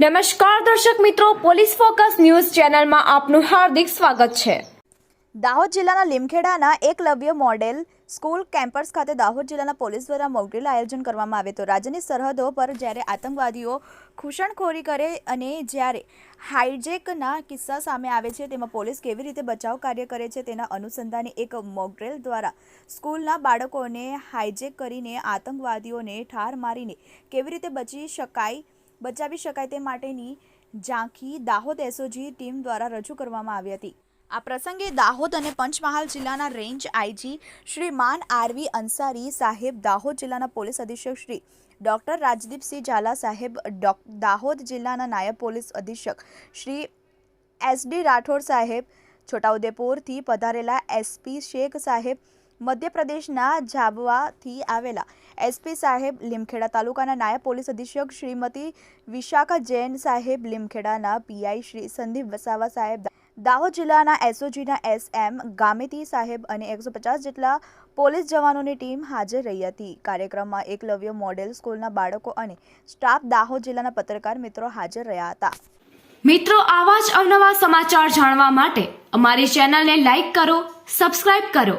નમસ્કાર દર્શક મિત્રો, પોલીસ ફોકસ ન્યૂઝ ચેનલમાં આપનું હાર્દિક સ્વાગત છે. દાહોદ જિલ્લાના લીમખેડાના એકલવ્ય મોડેલ સ્કૂલ કેમ્પસ ખાતે દાહોદ જિલ્લાના પોલીસ દ્વારા મોકડ્રીલ આયોજન કરવામાં આવે તો રાજ્યની સરહદો પર જ્યારે આતંકવાદીઓ ઘૂસણખોરી કરે અને જ્યારે હાઇજેકના કિસ્સા સામે આવે છે, તેમાં પોલીસ કેવી રીતે બચાવ કાર્ય કરે છે તેના અનુસંધાને એક મોકડ્રીલ દ્વારા સ્કૂલના બાળકોને હાઇજેક કરીને આતંકવાદીઓને ઠાર મારીને કેવી રીતે બચી શકાય બચાવી શકાય તે માટેની ઝાંખી દાહોદ એસઓજી ટીમ દ્વારા રજૂ કરવામાં આવી હતી. આ પ્રસંગે દાહોદ અને પંચમહાલ જિલ્લાના રેન્જ આઈજી શ્રી માન આરવી અંસારી સાહેબ, દાહોદ જિલ્લાના પોલીસ અધિક્ષક શ્રી ડૉક્ટર રાજદીપસિંહ ઝાલા સાહેબ દાહોદ જિલ્લાના નાયબ પોલીસ અધિક્ષક શ્રી એસડી રાઠોડ સાહેબ, છોટાઉદેપુરથી પધારેલા એસપી શેખ સાહેબ મધ્યપ્રદેશના ઝાબવાથી આવેલા એસપી સાહેબ લીમખેડા તાલુકાના નાયબ પોલીસ અધિક્ષક શ્રીમતી વિશાખા જૈન સાહેબ લીમખેડાના પીઆઈ શ્રી સંદીપ વસાવા સાહેબ, દાહોદ જિલ્લાના એસઓજીના એસએમ ગામેતી સાહેબ અને એકસો પચાસ જેટલા પોલીસ જવાનોની ટીમ હાજર રહી હતી. કાર્યક્રમમાં એકલવ્ય મોડેલ સ્કૂલના બાળકો અને સ્ટાફ દાહોદ જિલ્લાના પત્રકાર મિત્રો હાજર રહ્યા હતા. મિત્રો, આવા જ અવનવા સમાચાર જાણવા માટે અમારી ચેનલને લાઈક કરો, સબસ્ક્રાઇબ કરો.